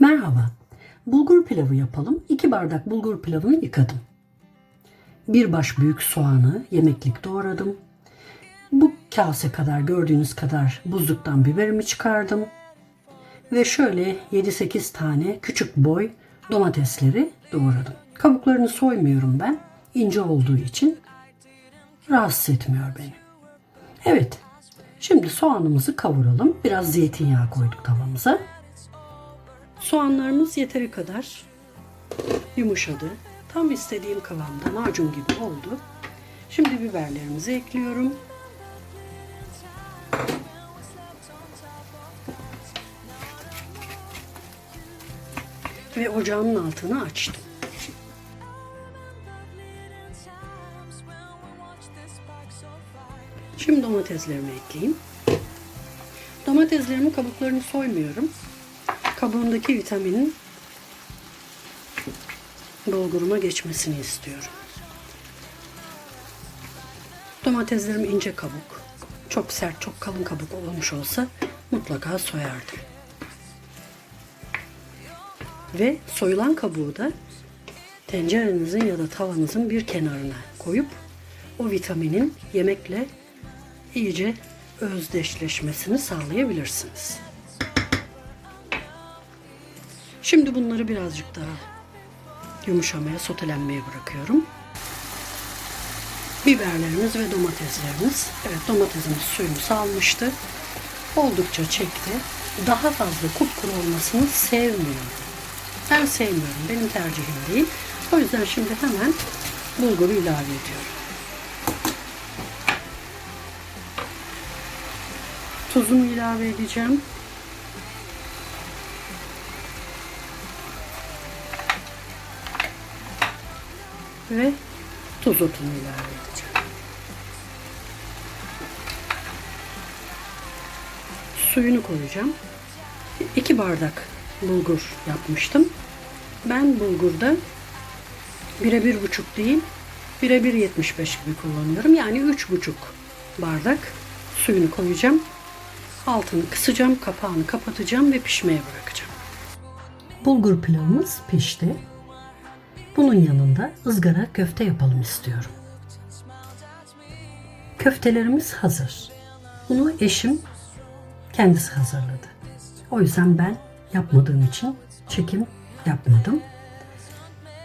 Merhaba. Bulgur pilavı yapalım. 2 bardak bulgur pilavını yıkadım. Bir baş büyük soğanı yemeklik doğradım. Bu kase kadar gördüğünüz kadar buzluktan biberimi çıkardım. Ve şöyle 7-8 tane küçük boy domatesleri doğradım. Kabuklarını soymuyorum ben. ince olduğu için rahatsız etmiyor beni. Evet. Şimdi soğanımızı kavuralım. Biraz zeytinyağı koyduk tavamıza. Soğanlarımız yeteri kadar yumuşadı. Tam istediğim kıvamda macun gibi oldu. Şimdi biberlerimizi ekliyorum. Ve ocağın altını açtım. Şimdi domateslerimi ekleyeyim. Domateslerimin kabuklarını soymuyorum. Kabuğundaki vitaminin bulguruma geçmesini istiyorum. Domateslerim ince kabuk. Çok sert, çok kalın kabuk olmuş olsa mutlaka soyardım. Ve soyulan kabuğu da tencerenizin ya da tavanızın bir kenarına koyup o vitaminin yemekle iyice özdeşleşmesini sağlayabilirsiniz. Şimdi bunları birazcık daha yumuşamaya, sotelenmeye bırakıyorum. Biberlerimiz ve domateslerimiz. Evet domatesimiz suyunu salmıştı. Oldukça çekti. Daha fazla kupkuru olmasını sevmiyorum. Ben sevmiyorum. Benim tercihim değil. O yüzden şimdi hemen bulguru ilave ediyorum. Tuzumu ilave edeceğim. Ve tuz otunu ilave edeceğim. Suyunu koyacağım. 2 bardak bulgur yapmıştım. Ben bulgurda bire bir buçuk değil, bire bir yetmiş beş gibi kullanıyorum. Yani üç buçuk bardak suyunu koyacağım. Altını kısacağım, kapağını kapatacağım ve pişmeye bırakacağım. Bulgur pilavımız pişti. Bunun yanında ızgara köfte yapalım istiyorum. Köftelerimiz hazır. Bunu eşim kendisi hazırladı. O yüzden ben yapmadığım için çekim yapmadım.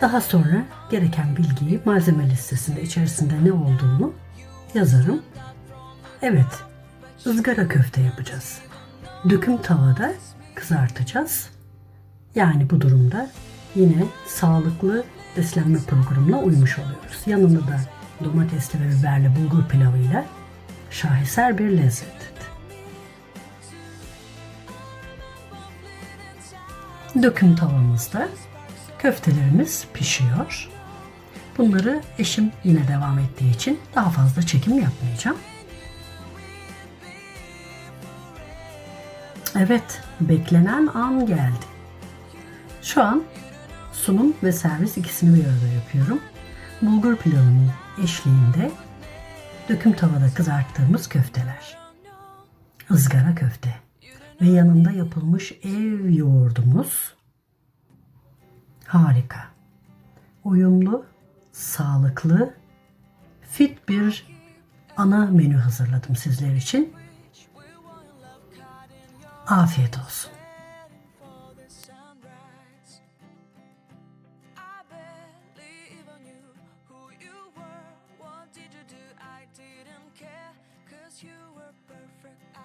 Daha sonra gereken bilgiyi malzeme listesinde içerisinde ne olduğunu yazarım. Evet, ızgara köfte yapacağız. Döküm tavada kızartacağız. Yani bu durumda yine sağlıklı beslenme programına uymuş oluyoruz. Yanında da domatesli ve biberli bulgur pilavıyla şaheser bir lezzet. Döküm tavamızda köftelerimiz pişiyor. Bunları eşim yine devam ettiği için daha fazla çekim yapmayacağım. Evet, beklenen an geldi. Şu an sunum ve servis ikisini bir arada yapıyorum. Bulgur pilavının eşliğinde döküm tavada kızarttığımız köfteler. ızgara köfte ve yanında yapılmış ev yoğurdumuz harika. Uyumlu, sağlıklı, fit bir ana menü hazırladım sizler için. Afiyet olsun.